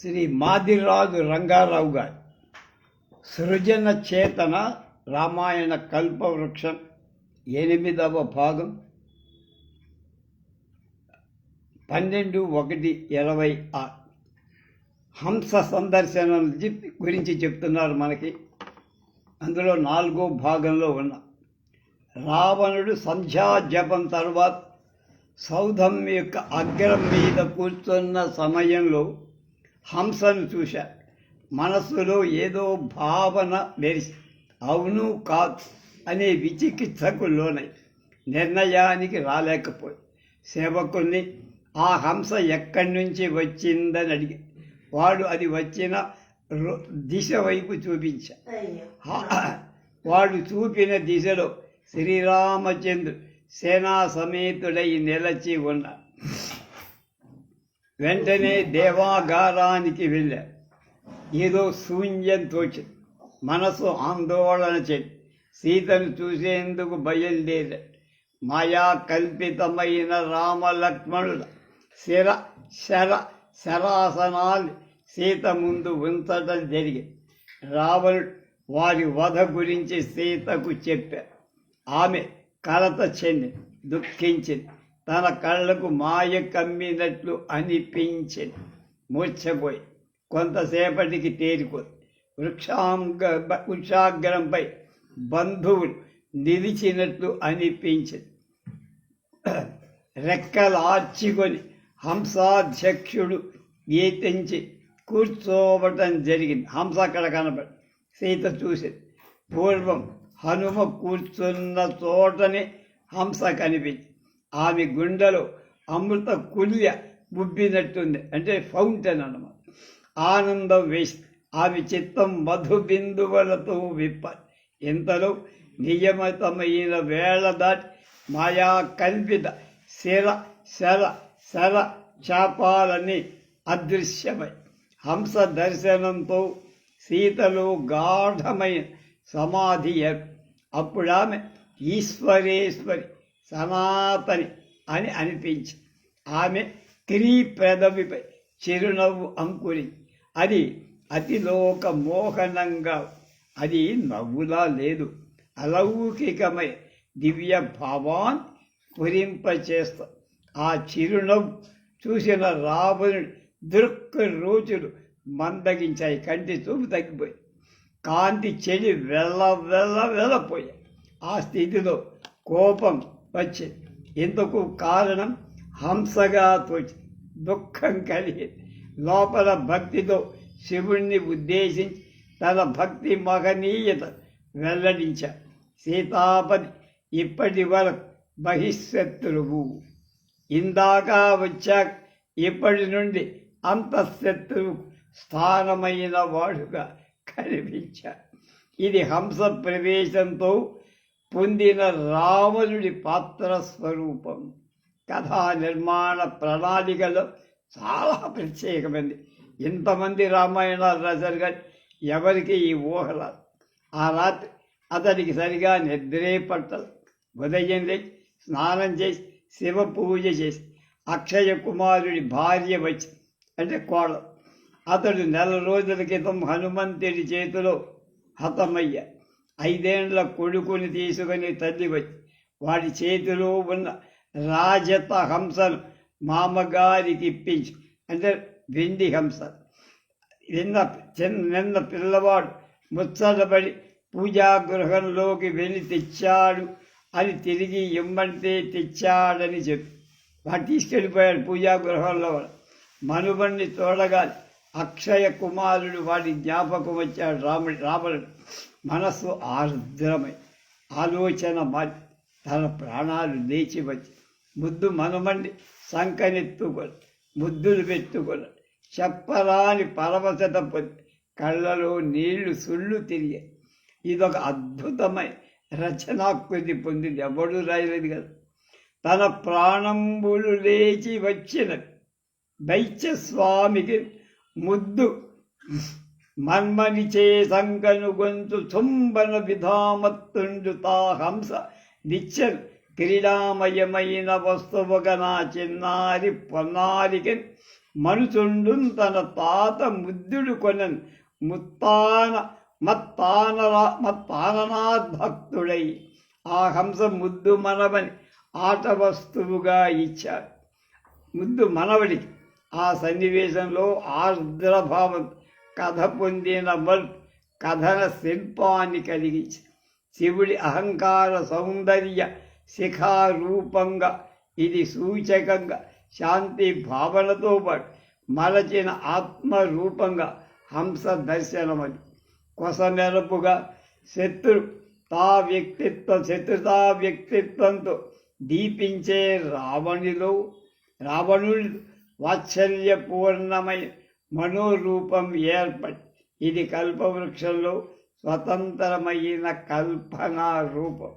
శ్రీ మాదిరాజు రంగారావు గారి. సృజన చేతన రామాయణ కల్పవృక్షం ఎనిమిదవ భాగం. పన్నెండు ఒకటి ఇరవై ఆరు హంస సందర్శనం గురించి చెప్తున్నారు మనకి. అందులో నాలుగో భాగంలో ఉన్న రావణుడు సంధ్యా జపం తర్వాత సౌధం యొక్క అగ్రం మీద కూర్చున్న సమయంలో హంసను చూశారు మనస్సులో ఏదో భావన మెరిసి. అవును కాదు అనే విచికిత్సకు లోనై. నిర్ణయానికి రాలేకపోయి. సేవకుల్ని ఆ హంస ఎక్కడి నుంచి వచ్చిందని అడిగి. వాడు అది వచ్చిన దిశ వైపు చూపించాడు హా- వాడు చూపిన దిశలో శ్రీరామచంద్రుడు సేనా సమేతుడై నిలచి ఉన్నాడు వెంటనే దేవాగారానికి వెళ్ళా. ఏదో శూన్యం తోచింది మనసు ఆందోళన చెంది సీతను చూసేందుకు బయలుదేరాడు మాయా కల్పితమైన రామలక్ష్మణుల శిర శర శరాసనాలు సీత ముందు ఉంచడం జరిగింది రావణుడు వారి వధ గురించి సీతకు చెప్పారు ఆమె కలత చెంది దుఃఖించింది. తన కళ్ళకు మాయ కమ్మినట్లు అనిపించింది మూర్చపోయి కొంతసేపటికి తేరుకుంది వృక్షాంగ వృక్షాగ్రంపై బంధువులు నిలిచినట్లు అనిపించింది రెక్కలు ఆర్చుకొని హంసాధ్యక్షుడు గీతించి కూర్చోవటం జరిగింది. హంస అక్కడ కనపడి సీత చూసింది. పూర్వం హనుమ కూర్చున్న చోటనే హంస కనిపించింది. ఆమె గుండెలో అమృత కుల్య ఉబ్బినట్టుంది అంటే ఫౌంటైన్ అనమాట ఆనందం వేసి ఆమె చిత్తం మధు బిందువులతో విప్పాలి ఇంతలో నియమితమైన వేళ దాటి మాయా కల్పిత శిర శర శర చాపాలని అదృశ్యమై హంస దర్శనంతో సీతలో గాఢమైన సమాధి అప్పుడు ఆమె ఈశ్వరేశ్వరి సమాపని అని అనిపించి ఆమె క్రీ పెదవిపై చిరునవ్వు అంకురి. అది అతిలోక మోహనంగా అది నవ్వులా లేదు. అలౌకికమై దివ్య భావాన్ స్ఫురింపచేస్తా ఆ చిరునవ్వు చూసిన రావణుడి దృక్ రోజులు మందగించాయి కంటి చూపు తగ్గిపోయి. కాంతి చెడి వెళ్ళ వెళ్ళ వెళ్ళపోయాయి ఆ స్థితిలో కోపం వచ్చి. ఇందుకు కారణం హంసగా తోచి దుఃఖం కలిగి లోపల భక్తితో శివుణ్ణి ఉద్దేశించి తన భక్తి మహనీయత వెల్లడించా. సీతాపతి ఇప్పటి వరకు బహిశత్రువు ఇందాక వచ్చాక ఇప్పటి నుండి అంతఃశత్రువు స్థానమైన వాడుగా కనిపించా. ఇది హంస ప్రవేశంతో పొందిన రావణుడి పాత్ర స్వరూపం. కథా నిర్మాణ ప్రణాళికలో చాలా ప్రత్యేకమైంది. ఇంతమంది రామాయణాలు రాశారు కానీ ఎవరికి ఈ ఊహల? ఆ రాత్రి అతనికి సరిగా నిద్రే పట్టదు. ఉదయం లేచి స్నానం చేసి శివ పూజ చేసి అక్షయ కుమారుడి భార్య వచ్చి అంటే కోడలు. అతడు నెల రోజుల క్రితం హనుమంతుడి చేతిలో హతమయ్యా. ఐదేండ్ల కొడుకుని తీసుకుని తల్లి వచ్చి వాడి చేతిలో ఉన్న రాజత హంసను మామగారికి ఇప్పించి అంటే వెండి హంస నిన్న చిన్న నిన్న పిల్లవాడు ముచ్చటబడి పూజాగృహంలోకి వెళ్ళి తెచ్చాడు అని తిరిగి ఇమ్మంటే తెచ్చాడని చెప్పి. వాడు తీసుకెళ్ళిపోయాడు పూజాగృహంలో. మనుమణ్ణి తోడగా అక్షయ కుమారుడు వాడి జ్ఞాపకం వచ్చాడు రాముడు రాముడు మనస్సు ఆర్ద్రమై ఆలోచన మారి తన ప్రాణాలు లేచి వచ్చి ముద్దు మనమండి సంకనెత్తుకొని ముద్దులు పెట్టుకొని చెప్పరాని పరవశత పొంది కళ్ళలో నీళ్ళు సుళ్ళు తిరిగాయి ఇదొక అద్భుతమైన రచనాకృతి పొందింది ఎవడు రాయలేదు కదా. తన ప్రాణంబులు లేచి వచ్చిన దైత్య స్వామికి మన్మనిచే సంకను గొంతు చుంబన విధామత్తుండు తా హంస నిత్య క్రీడామయమైన వస్తువుగా నా చిన్నారి పొన్నారికి మనుచుండు తన తాత ముద్దుడు కొనన్ ముత్తాన మత్తాన మత్తాననాద్భక్తుడై ఆ హంస ముద్దు మనవని ఆట వస్తువుగా ఇచ్చాడు. ముద్దు మనవడికి. ఆ సన్నివేశంలో ఆర్ద్రభావం కథ పొందిన మల్ కథన శిల్పాన్ని కలిగించి శివుడి అహంకార సౌందర్య శిఖారూపంగా ఇది సూచకంగా శాంతి భావనతో పాటు మలచిన ఆత్మ రూపంగా హంస దర్శనమని. కొసమెరపుగా శత్రు తా వ్యక్తిత్వ శత్రుతా వ్యక్తిత్వంతో దీపించే రావణులో రావణుడి వాత్సల్యపూర్ణమైన మనోరూపం ఏర్పడి ఇది కల్పవృక్షంలో స్వతంత్రమైన కల్పనా రూపం.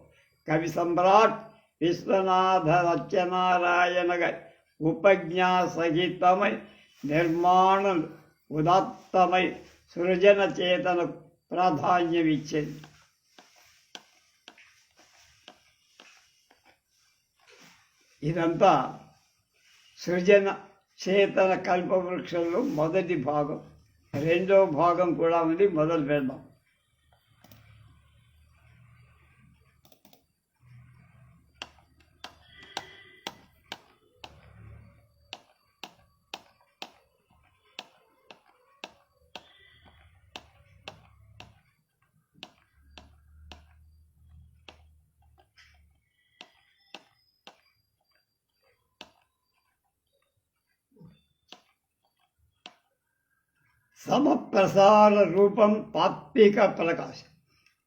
కవి సమ్రాట్ విశ్వనాథ సత్యనారాయణ గారి ఉపజ్ఞా సహితమై నిర్మాణం ఉదాత్తమై సృజన చేతనకు ప్రాధాన్యమిచ్చింది. ఇదంతా సృజన శీతల కల్పవృక్షంలో మొదటి భాగం. రెండో భాగం కూడా ఉంది మొదలు పెడదాం. సమప్రసార రూపం తాత్విక ప్రకాశం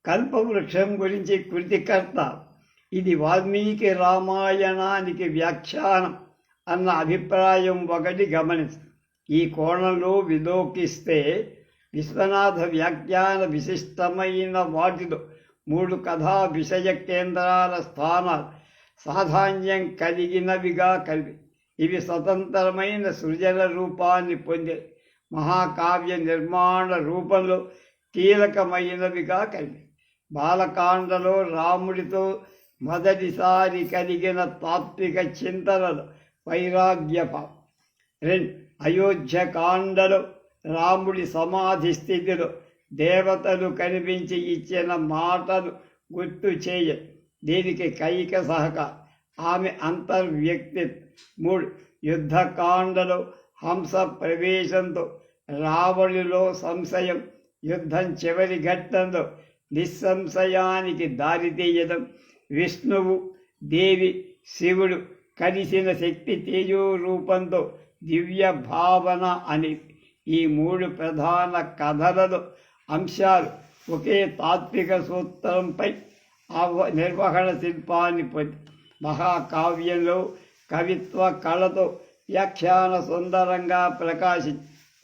కల్పవృక్షం గురించి కృతికర్త. ఇది వాల్మీకి రామాయణానికి వ్యాఖ్యానం అన్న అభిప్రాయం ఒకటి గమనించు. ఈ కోణంలో విలోకిస్తే విశ్వనాథ వ్యాఖ్యాన విశిష్టమైన వాటిలో మూడు కథా విషయ కేంద్రాల స్థానాలు సాధాన్యం కలిగినవిగా కలిపి ఇవి స్వతంత్రమైన సృజన రూపాన్ని పొందే మహాకావ్య నిర్మాణ రూపంలో కీలకమైనవిగా కలిగి. బాలకాండలో రాముడితో మొదటిసారి కలిగిన తాత్విక చింతనలు వైరాగ్యప రెండు. అయోధ్యకాండలో రాముడి సమాధి స్థితిలో దేవతలు కనిపించి ఇచ్చిన మాటలు గుర్తు చేయ. దీనికి కైక సహకారం. ఆమె అంతర్వ్యక్తి. మూడు. యుద్ధకాండలో హంస ప్రవేశంతో రావణులో సంశయం యుద్ధం చివరి ఘట్టంలో నిస్సంశయానికి దారితీయడం విష్ణువు దేవి శివుడు కలిసిన శక్తి తేజో రూపంతో దివ్య భావన అని ఈ మూడు ప్రధాన కథలలో అంశాలు ఒకే తాత్విక సూత్రంపై నిర్వహణ శిల్పాన్ని పొంది మహాకావ్యంలో కవిత్వ కళతో వ్యాఖ్యాన సుందరంగా ప్రకాశి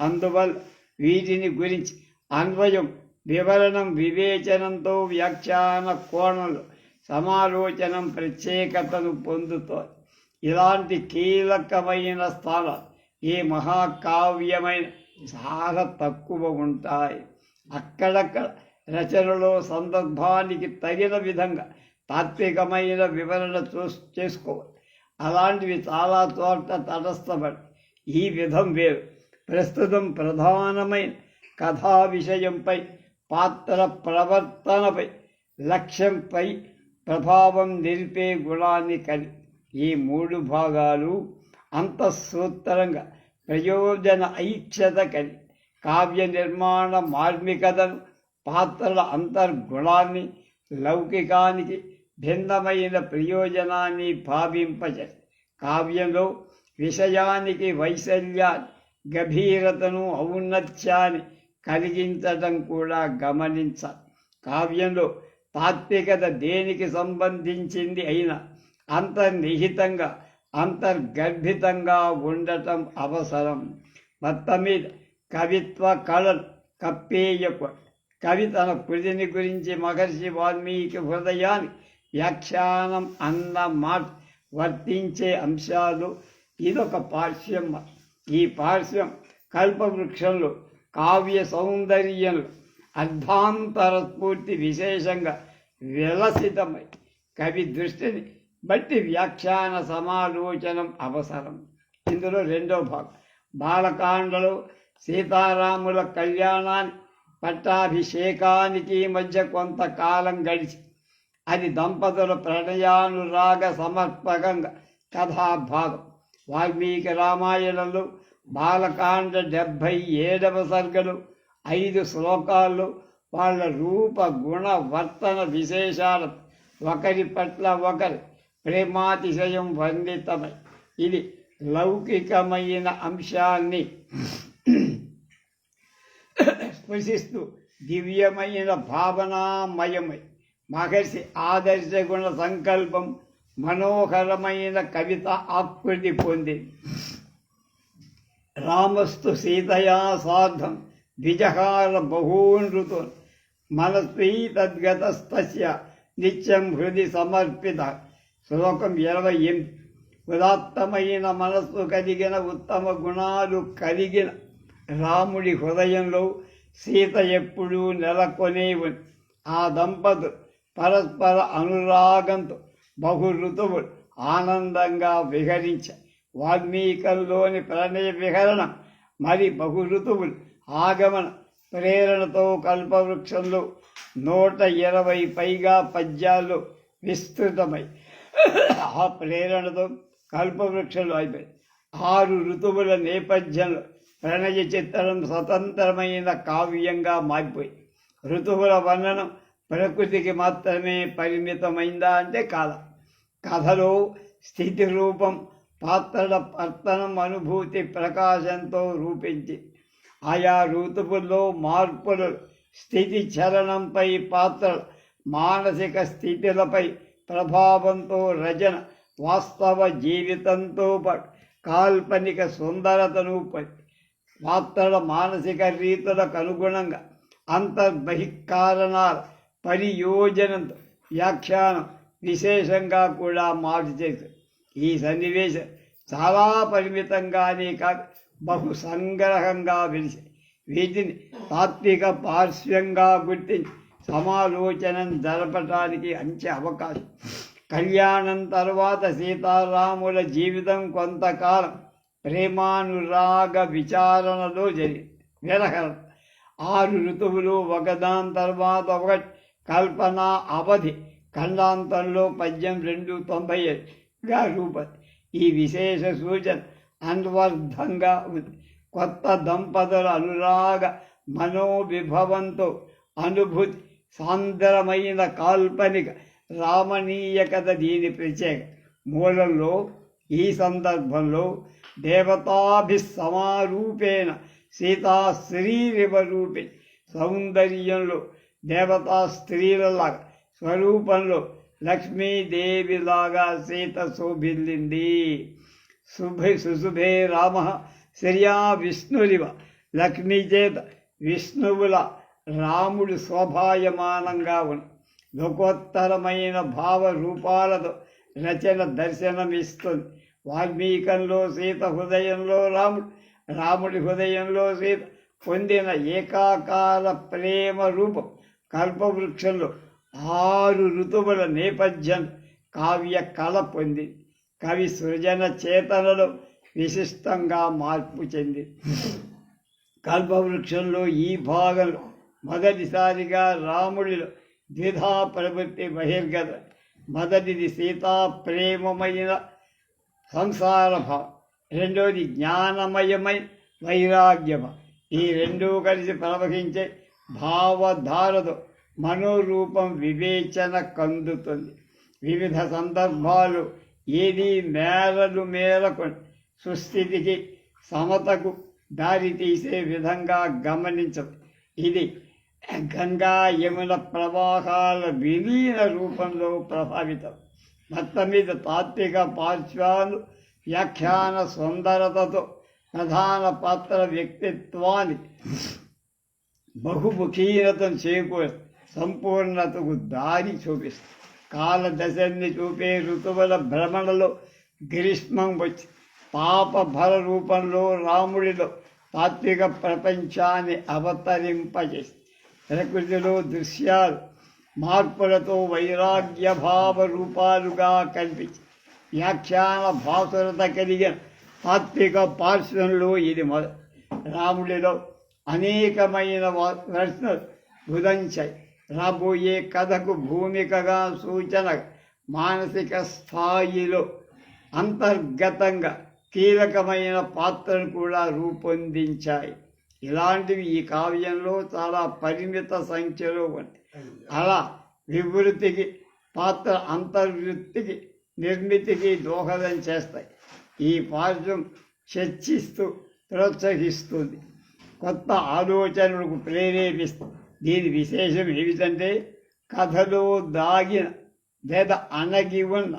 అందువల్ల వీటిని గురించి అన్వయం వివరణం వివేచనంతో వ్యాఖ్యాన కోణంలో సమాలోచనం ప్రత్యేకతను పొందుతోంది. ఇలాంటి కీలకమైన స్థానాలు ఈ మహాకావ్యమైన చాలా తక్కువ ఉంటాయి. అక్కడక్కడ రచనలో సందర్భానికి తగిన విధంగా తాత్వికమైన వివరణ చూ చేసుకోవాలి అలాంటివి చాలా చోట్ల తటస్థపడి. ఈ విధం వేరు. ప్రస్తుతం ప్రధానమైన కథా విషయంపై పాత్ర ప్రవర్తనపై లక్ష్యంపై ప్రభావం నిలిపే గుణాన్ని కలి ఈ మూడు భాగాలు అంతఃసూత్రంగా ప్రయోజన ఐక్యత కలి కావ్య నిర్మాణ మార్మికతను పాత్రల అంతర్గుణాన్ని లౌకికానికి భిన్నమైన ప్రయోజనాన్ని భావింపచే కావ్యంలో విషయానికి వైశల్య గభీరతను ఔన్నత్యాన్ని కలిగించడం కూడా గమనించ. కావ్యంలో తాత్వికత దేనికి సంబంధించింది అయినా అంతర్నిహితంగా అంతర్గర్భితంగా ఉండటం అవసరం. మొత్తం మీద కవిత్వ కళలు కప్పేయకు కవి తన కృతిని గురించి మహర్షి వాల్మీకి హృదయాన్ని వ్యాఖ్యానం అన్న మాట వర్తించే అంశాలు ఇదొక పార్శ్వం. ఈ పార్శ్వం కల్పవృక్షంలో కావ్య సౌందర్యంలో అర్ధాంతర స్ఫూర్తి విశేషంగా విలసితమై కవి దృష్టిని బట్టి వ్యాఖ్యాన సమాలోచనం అవసరం. ఇందులో రెండో భాగం. బాలకాండలు సీతారాముల కళ్యాణాన్ని పట్టాభిషేకానికి మధ్య కొంతకాలం గడిచి అది దంపతుల ప్రణయానురాగ సమర్పకంగా కథాభాగం. వాల్మీకి రామాయణంలో బాలకాండ డెబ్భై ఏడవ సర్గలు ఐదు శ్లోకాలు వాళ్ళ రూప గుణ వర్తన విశేషాలు. ఒకరి పట్ల ఒకరి ప్రేమాతిశయం వర్ణితమై ఇది లౌకికమైన అంశాన్ని స్పృశిస్తూ దివ్యమైన భావనామయమై. మహర్షి ఆదర్శ గుణ సంకల్పం మనోహరమైన కవిత ఆకృతి పొందింది రామస్తు సీతయా సార్ధం ద్విజహార బహూన్ ఋతున్ మనస్వీ తద్గతస్తస్య నిత్యం హృది సమర్పిత. శ్లోకం ఇరవై ఎనిమిది ఉదాత్తమైన మనస్సు కలిగిన ఉత్తమ గుణాలు కలిగిన రాముడి హృదయంలో సీత ఎప్పుడూ నెలకొనే ఉంది ఆ దంపతులు పరస్పర అనురాగంతో బహు ఋతువులు ఆనందంగా విహరించాయి వాల్మీకంలోని ప్రణయ విహరణ మరి బహు ఋతువులు ఆగమన ప్రేరణతో కల్పవృక్షంలో నూట ఇరవై పైగా పద్యాలు విస్తృతమై. ఆ ప్రేరణతో కల్పవృక్షంలో అయిపోయి ఆరు ఋతువుల నేపథ్యంలో ప్రణయ చిత్రం స్వతంత్రమైన కావ్యంగా మారిపోయి ఋతువుల వర్ణనం ప్రకృతికి మాత్రమే పరిమితమైందా అంటే కాల కథలో స్థితి రూపం పాత్రల పర్తనం అనుభూతి ప్రకాశంతో రూపించి ఆయా ఋతువుల్లో మార్పులు స్థితి చలనంపై పాత్ర మానసిక స్థితిలపై ప్రభావంతో రచన వాస్తవ జీవితంతో పాటు కాల్పనిక సుందరతను పాత్రల మానసిక రీతులకు అనుగుణంగా అంతర్బహికారణాలు పరియోజన వ్యాఖ్యానం విశేషంగా కూడా మార్పు చేశారు. ఈ సన్నివేశం చాలా పరిమితంగానే కాదు బహు సంగ్రహంగా వెలిసి వీటిని తాత్విక పార్శ్వంగా గుర్తించి సమాలోచనను జరపటానికి అంచె అవకాశం. కళ్యాణం తర్వాత సీతారాముల జీవితం కొంతకాలం ప్రేమానురాగ విచారణలో జరిగింది. విరహరం ఆరు ఋతువులు ఒకదాని తర్వాత ఒకటి. కల్పన అవధి ఖండాంతంలో పద్యం రెండు తొంభై ఏడుగా రూపది. ఈ విశేష సూచన అన్వర్థంగా ఉంది. కొత్త దంపతుల అనురాగ మనోవిభవంతో అనుభూతి సాంద్రమైన కాల్పనిక రామణీయ కథ దీని ప్రత్యేక. మూలంలో ఈ సందర్భంలో దేవతాభిసమారూపేణ సీతా స్త్రీరివ రూపే సౌందర్యంలో దేవతా స్త్రీలలాగా స్వరూపంలో లక్ష్మీదేవిలాగా సీత శోభిల్లింది. శుభే సుశుభే రామ శ్రియా విష్ణురివ. లక్ష్మీ చేత విష్ణువుల రాముడు శోభాయమానంగా ఉన్న లోకోత్తరమైన భావ రూపాలతో రచన దర్శనమిస్తుంది. వాల్మీకంలో సీత హృదయంలో రాముడు రాముడి హృదయంలో సీత పొందిన ఏకాకార ప్రేమ రూపం కల్పవృక్షంలో ఆరు ఋతువుల నేపథ్యం కావ్య కళ పొంది కవి సృజన చేతనలో విశిష్టంగా మార్పు చెంది. కల్పవృక్షంలో ఈ భాగంలో మొదటిసారిగా రాముడిలో ద్విధా ప్రవృత్తి బహిర్గత మొదటిది సీతా ప్రేమమైన సంసార భావం రెండోది జ్ఞానమయమై వైరాగ్యమ ఈ రెండూ కలిసి ప్రవహించే భావధారతో మనోరూపం వివేచన కందుతుంది. వివిధ సందర్భాలు ఏది మేరలు మేరకు సుస్థితికి సమతకు దారి తీసే విధంగా గమనించదు. ఇది గంగా యమున ప్రవాహాల విలీన రూపంలో ప్రభావితం. మొత్తం మీద తాత్విక పార్శ్వాలు వ్యాఖ్యాన సుందరతతో ప్రధాన పాత్ర వ్యక్తిత్వాన్ని బహుముఖీనతను చేకూర సంపూర్ణతకు దారి చూపిస్తుంది కాలదశల్ని చూపే ఋతువుల భ్రమణలో గ్రీష్మం వచ్చి పాప రూపంలో రాముడిలో తాత్విక ప్రపంచాన్ని అవతరింపజేసి ప్రకృతిలో దృశ్యాలు మార్పులతో వైరాగ్య భావ రూపాలుగా కల్పించి వ్యాఖ్యాన భాసురత కలిగిన తాత్విక పార్శ్వంలో ఇది మొద రాముడిలో అనేకమైన ప్రశ్నలు ఉదంచాయి రాబోయే కథకు భూమికగా సూచన మానసిక స్థాయిలో అంతర్గతంగా కీలకమైన పాత్రను కూడా రూపొందించాయి. ఇలాంటివి ఈ కావ్యంలో చాలా పరిమిత సంఖ్యలో ఉన్నాయి. అలా వివృతికి పాత్ర అంతర్వృత్తికి నిర్మితికి దోహదం చేస్తాయి. ఈ పార్శ్వం చర్చిస్తూ ప్రోత్సహిస్తుంది. కొత్త ఆలోచనలకు ప్రేరేపిస్తుంది దీని విశేషం ఏమిటంటే కథలో దాగిన లేదా అణగి ఉన్న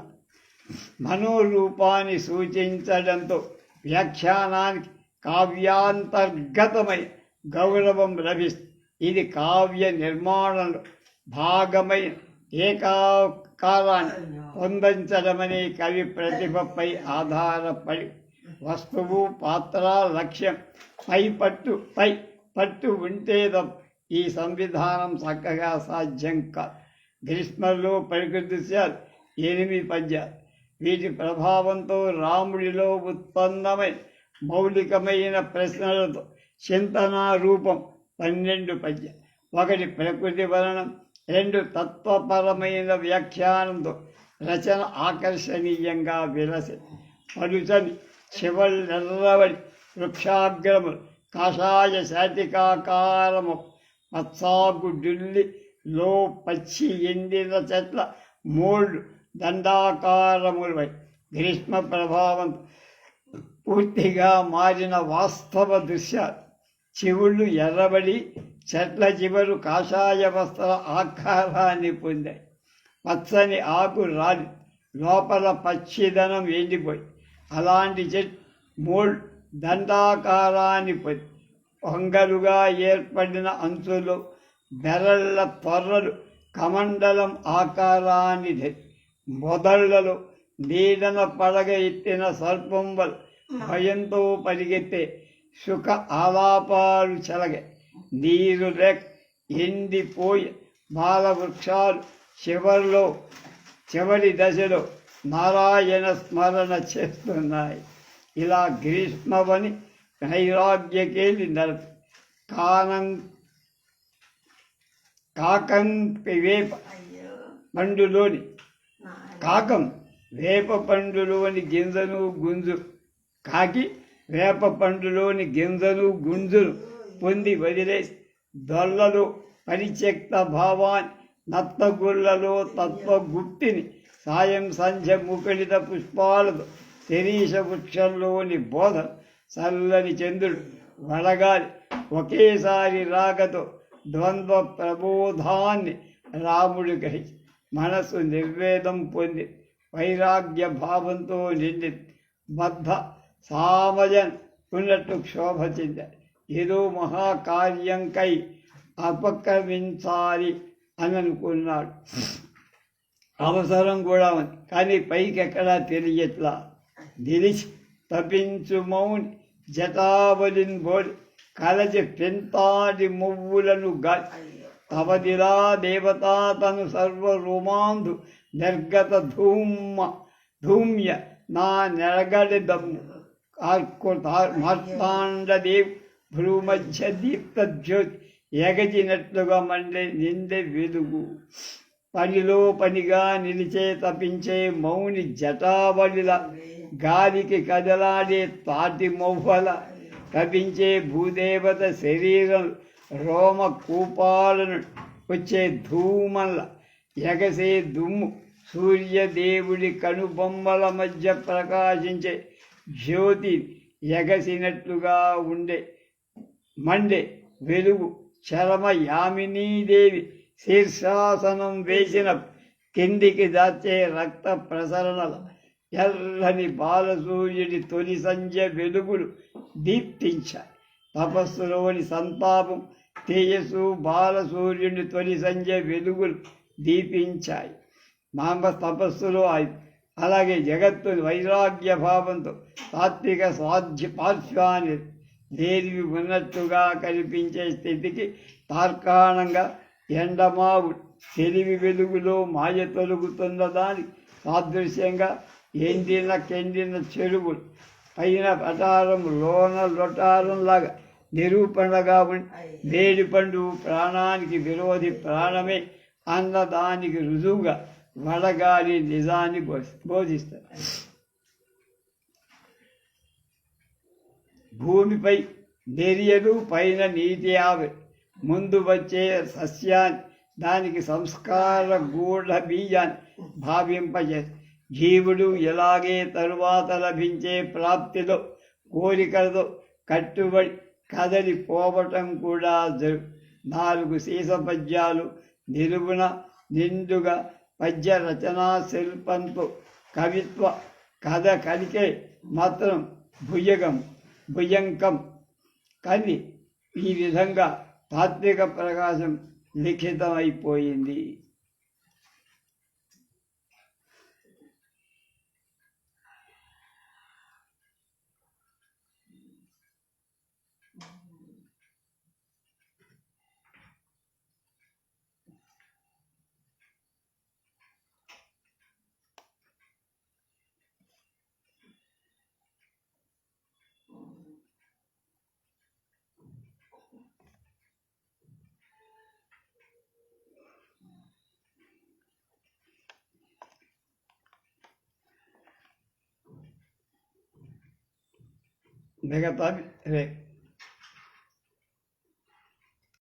మనోరూపాన్ని సూచించడంతో వ్యాఖ్యానానికి కావ్యాంతర్గతమై గౌరవం లభిస్తుంది ఇది కావ్య నిర్మాణంలో భాగమైన ఏకాకారాన్ని పొందించడమనే కవి ప్రతిభపై ఆధారపడి వస్తువు పాత్ర లక్ష్యం. పై పట్టు పై పట్టు ఉంటే ఈ సంవిధానం చక్కగా సాధ్యం కాదు గ్రీష్మంలో ప్రకృతిశాలు ఎనిమిది పద్యాలు వీటి ప్రభావంతో రాముడిలో ఉత్పన్నమైన మౌలికమైన ప్రశ్నలతో చింతనా రూపం పన్నెండు పద్య. ఒకటి ప్రకృతి వలనం రెండు తత్వపరమైన వ్యాఖ్యానంతో రచన ఆకర్షణీయంగా విలసి పలుచని శివల్లెర్రవడి వృక్షాగ్రము కాషాయ శాతికాకారము మత్సాగు డుల్లి లో పచ్చి ఎండిన చెట్ల మోళ్ళు దండాకారములపై గ్రీష్మ ప్రభావం పూర్తిగా మారిన వాస్తవ దృశ్యాలు చెవుళ్ళు ఎర్రబడి చెట్ల చివరు కాషాయ వస్త్ర ఆకారాన్ని పొందాయి. పచ్చని ఆకు రాలి లోపల పచ్చిదనం ఎండిపోయి అలాంటి చెట్టు మోల్ దండాకారాన్ని వంగలుగా పొంగలుగా ఏర్పడిన అంచులు బెరళ్ళ త్వరలు కమండలం ఆకారాన్ని ధరి మొదళ్ళలో నీడన పడగ ఎత్తిన సర్పం భయంతో పరిగెత్తే సుఖ ఆలాపాలు చెలగ. నీరు రెక్ ఎండిపోయి బాలవృక్షాలు చివరిలో చివరి దశలో నారాయణ స్మరణ చేస్తున్నాయి. ఇలా గ్రీష్మవని నైరాగ్యకేలి నరపి కానం కాకం వేప పండులోని. కాకం వేప పండులోని గింజను గుంజు. కాకి వేప పండులోని గింజను గుంజును పొంది వదిలేసి దొల్లలో పరిత్యక్త భావాన్ని నత్తగుళ్ళలో తత్వగుప్తిని. సాయం సంధ్య ముకళిత పుష్పాలతో శరీష వృక్షంలోని బోధ చల్లని చంద్రుడు వడగాలి ఒకేసారి రాగతో ద్వంద్వ ప్రబోధాన్ని రాముడు గ్రహించి మనసు నిర్వేదం పొంది వైరాగ్య భావంతో నిండి బద్ధ సామజన్ ఉన్నట్టు క్షోభ చెందారు ఏదో మహాకార్యంకై అపక్రమించాలి అని అనుకున్నాడు అవసరం కూడా ఉంది. కానీ పైకి ఎక్కడా తెలియట్లా. నిలిచి తపించు మౌని జటాబలిన్ బోడి కలచి పెంతాటి మువ్వులను గా తవదిలా దేవతా తను సర్వరోమాంధు నిర్గత ధూమ్మ ధూమ్య నా నెరగడి దమ్ము మార్తాండదేవ్ భ్రూమధ్య దీప్త జ్యోతి ఎగచినట్లుగా మండే నిండే వెలుగు పనిలో పనిగా నిలిచే తపించే మౌని జటావళిల గాలికి కదలాడే తాటి మౌఫల తపించే భూదేవత శరీరం రోమ కూపాలను వచ్చే ధూమల ఎగసే దుమ్ము సూర్యదేవుడి కనుబొమ్మల మధ్య ప్రకాశించే జ్యోతి ఎగసినట్లుగా ఉండే మండే వెలుగు చరమ యామినీదేవి శీర్షాసనం వేసిన కిందికి దాచే రక్త ప్రసరణల ఎర్రని బాలసూర్యుడి తొలి సంధ్య వెలుగులు దీప్తించాయి. తపస్సులోని సంతాపం తేజస్సు బాలసూర్యుడి తొలి సంధ్య వెలుగులు దీపించాయి. మాంబ తపస్సులో ఆయి- అలాగే జగత్తు వైరాగ్య భావంతో తాత్విక స్వాధ్య పార్శ్వాన్ని దేవి ఉన్నట్టుగా కనిపించే స్థితికి తార్కాణంగా ఎండమావు తెలివి వెలుగులో మాయ తొలుగుతున్న దానికి సాదృశ్యంగా ఎండిన కెండిన చెరువులు పైన పటారం లోన లొటారం లాగా నిరూపణగా వేడి పండు ప్రాణానికి విరోధి ప్రాణమే అన్నదానికి రుజువుగా వడగాలి నిజాన్ని బోధి- బోధిస్తారు. భూమిపై నెరియలు పైన నీటి ఆవి ముందు వచ్చే సస్యాన్ని దానికి సంస్కార గూఢ బీజాన్ని భావింపజే. జీవుడు ఎలాగే తరువాత లభించే ప్రాప్తిలో కోరికలతో కట్టుబడి కదలిపోవటం కూడా జరు నాలుగు సీస పద్యాలు నిలువున నిండుగా పద్య రచనా శిల్పంతో కవిత్వ కథ కలికే మాత్రం భుజగం భుజంకం కానీ ఈ విధంగా తాత్విక ప్రకాశం లిఖితమైపోయింది negative rec é,